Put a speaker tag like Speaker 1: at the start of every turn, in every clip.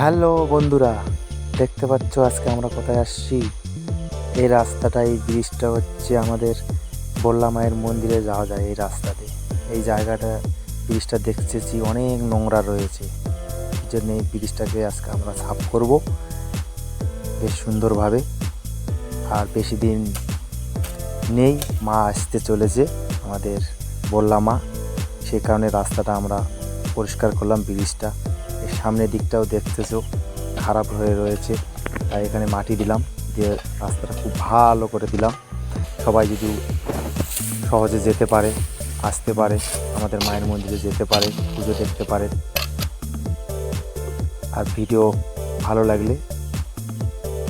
Speaker 1: Hello বন্ধুরা, দেখতে পাচ্ছ আজকে আমরা কোথায় আসছি? এই রাস্তাটা এই ব্রিজটা হচ্ছে আমাদের বল্লা মায়ের মন্দিরে যাওয়া যায় এই রাস্তাতে। এই জায়গাটা, ব্রিজটা দেখতেছি অনেক নোংরা রয়েছে। এই জন্য এই ব্রিজটাকে আজকে আমরা সাফ করব বেশ সুন্দরভাবে। আর বেশি দিন নেই, মা আসতে চলেছে আমাদের বল্লা মা। সেই কারণে রাস্তাটা আমরা পরিষ্কার করলাম ব্রিজটা। সামনের দিকটাও দেখতেছো, খারাপ হয়ে রয়েছে। তাই এখানে মাটি দিলাম, দিয়ে রাস্তাটা খুব ভালো করে দিলাম। সবাই যদি সহজে যেতে পারে, আসতে পারে, আমাদের মায়ের মন্দিরে যেতে পারে, পুজো দেখতে পারে। আর ভিডিও ভালো লাগলে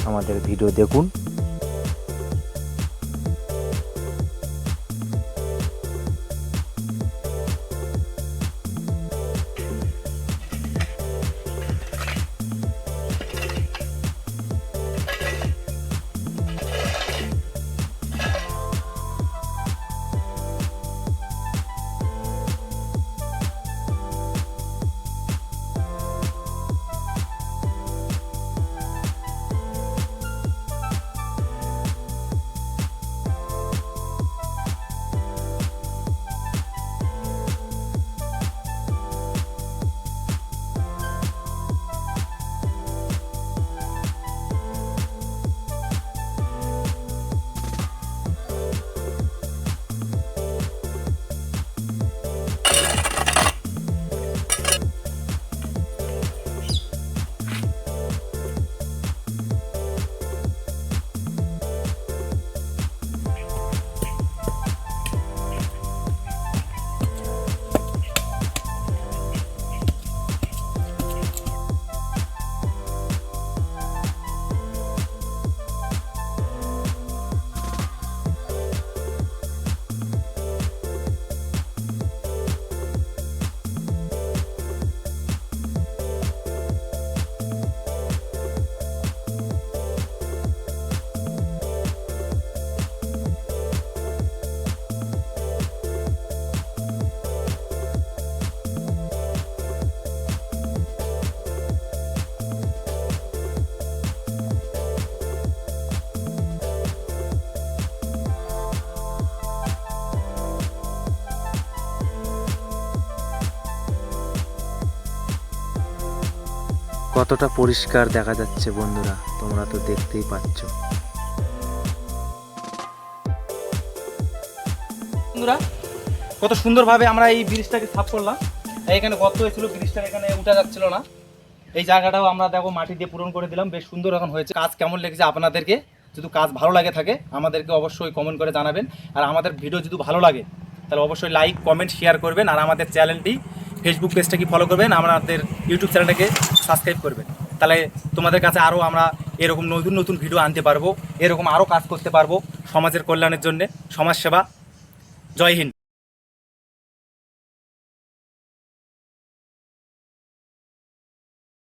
Speaker 1: আমাদের ভিডিও দেখুন। কতটা পরিষ্কার দেখা যাচ্ছে বন্ধুরা, তোমরা তো দেখতেই পাচ্ছ।
Speaker 2: বন্ধুরা, কত সুন্দরভাবে আমরা এই ব্রিজটাকে সাফ করলাম। এখানে গর্ত হয়েছিল ব্রিজটা এখানে উঠা যাচ্ছিল না। এই জায়গাটাও আমরা দেখো মাটি দিয়ে পূরণ করে দিলাম, বেশ সুন্দর এখন হয়েছে। কাজ কেমন লেগেছে আপনাদেরকে? যদি কাজ ভালো লাগে থাকে, আমাদেরকে অবশ্যই কমেন্ট করে জানাবেন। আর আমাদের ভিডিও যদি ভালো লাগে, তাহলে অবশ্যই লাইক কমেন্ট শেয়ার করবেন। আর আমাদের চ্যানেলটি ফেসবুক পেজটা কি ফলো করবেন? আমাদের ইউটিউব চ্যানেলটাকে সাবস্ক্রাইব করবেন। তাহলে তোমাদের কাছে আরও আমরা এরকম নতুন নতুন ভিডিও আনতে পারব, এরকম আরও কাজ করতে পারব সমাজের কল্যাণের জন্যে। সমাজসেবা। জয় হিন্দ।